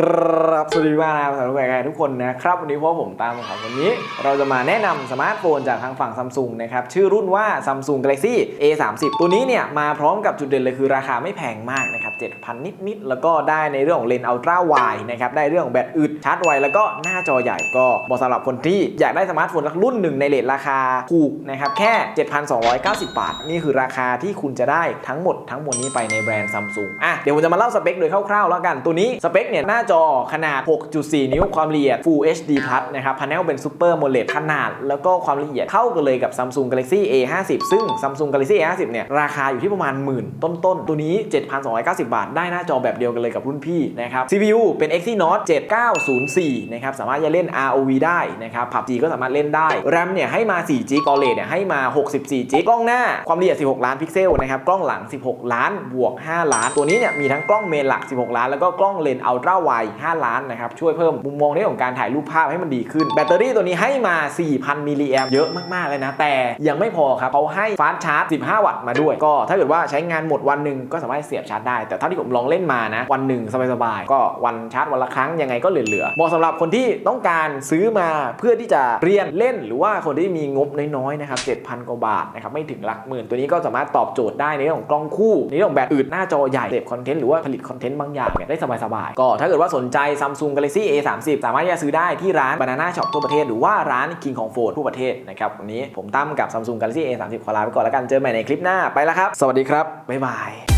ครับสวัสดีมากนะครับสำหรับแขกทุกคนนะครับวันนี้เพราะผมตามครับวันนี้ เราจะมาแนะนำสมาร์ทโฟนจากทางฝั่งซัมซุงนะครับ ชื่อรุ่นว่า Samsung Galaxy A30 ตัวนี้เนี่ยมาพร้อมกับจุดเด่นเลยคือราคาไม่แพงมากนะครับ7,000 นิด ๆ แล้วก็ได้ในเรื่องของเลนส์อัลตร้าไวนะครับ ได้เรื่องของแบตอึดชาร์จไว แล้วก็หน้าจอใหญ่ก็เหมาะสำหรับคนที่อยากได้สมาร์ทโฟนรุ่นหนึ่งในเลทราคาถูกนะครับแค่ 7,290 บาท นี่คือราคาที่คุณจะได้ทั้งหมดทั้งมวลนี้ไปในแบรนด์ซัมซุงอะเดี๋ยวผมจะมาเล่าสเปคโดยคร่าวๆแล้วกันตัวนี้สเปคเนี่ยน้าจอขนาด 6.4 นิ้วความละเอียด Full HD Plus นะครับพาเนลเป็น Super AMOLED ขนาด แล้วก็ความละเอียดเท่ากันเลยกับ Samsung Galaxy A50 ซึ่ง Samsung Galaxy A50 เนี่ยราคาอยู่ที่ประมาณหมื่นต้นๆ ตัวนี้ 7,290 บาท ได้หน้าจอแบบเดียวกันเลยกับรุ่นพี่นะครับ CPU เป็น Exynos 7904 นะครับ สามารถจะเล่น ROV ได้นะครับ PUBG ก็สามารถเล่นได้ RAM เนี่ยให้มา4 g b Storage เนี่ยให้มา 64 g b กล้องหน้าความละเอียด 16 ล้านพิกเซลนะครับกล้องหลัง 16 ล้านบวก 5 ล้าน ตัวนี้เนี่ยมีทั้งกล้องเมนหลัก 16 ล้าน แล้วก็กล้องเลนอัลตร้าไว5 ล้านนะครับ ช่วยเพิ่มมุมมองในเรื่องของการถ่ายรูปภาพให้มันดีขึ้น แบตเตอรี่ตัวนี้ให้มา 4,000 มิลลิแอมเยอะมากๆเลยนะ แต่ยังไม่พอครับเขาให้ฟาสต์ชาร์จ 15 วัตต์มาด้วย ก็ถ้าเกิดว่าใช้งานหมดวันหนึ่งก็สามารถเสียบชาร์จได้ แต่เท่าที่ผมลองเล่นมานะ วันหนึ่งสบายๆ ก็วันชาร์จวันละครั้งยังไงก็เหลือๆเหมาะสำหรับคนที่ต้องการซื้อมาเพื่อที่จะเรียนเล่น หรือว่าคนที่มีงบน้อยๆนะครับ7,000กว่าบาทนะครับไม่ถึงหลักหมื่นตัวนี้ก็สามารถตอบโจทย์ได้ในเรื่องของกล้องคู่ในเรื่องของแบตอึดหน้าจอใหญ่เสพคอนเทนต์หรือว่าผลิตคอนเทนต์บางอย่างเนี่ยได้สบายๆก็ถ้าเกิดว่าสนใจ Samsung Galaxy A30 สามารถที่จะซื้อได้ที่ร้าน Banana Shop ทั่วประเทศ หรือว่าร้าน King ของโฟนทั่วประเทศนะครับวันนี้ผมตั้มกับ Samsung Galaxy A30 ขอลาไปก่อนแล้วกันเจอใหม่ในคลิปหน้าไปแล้วครับ สวัสดีครับบ๊ายบาย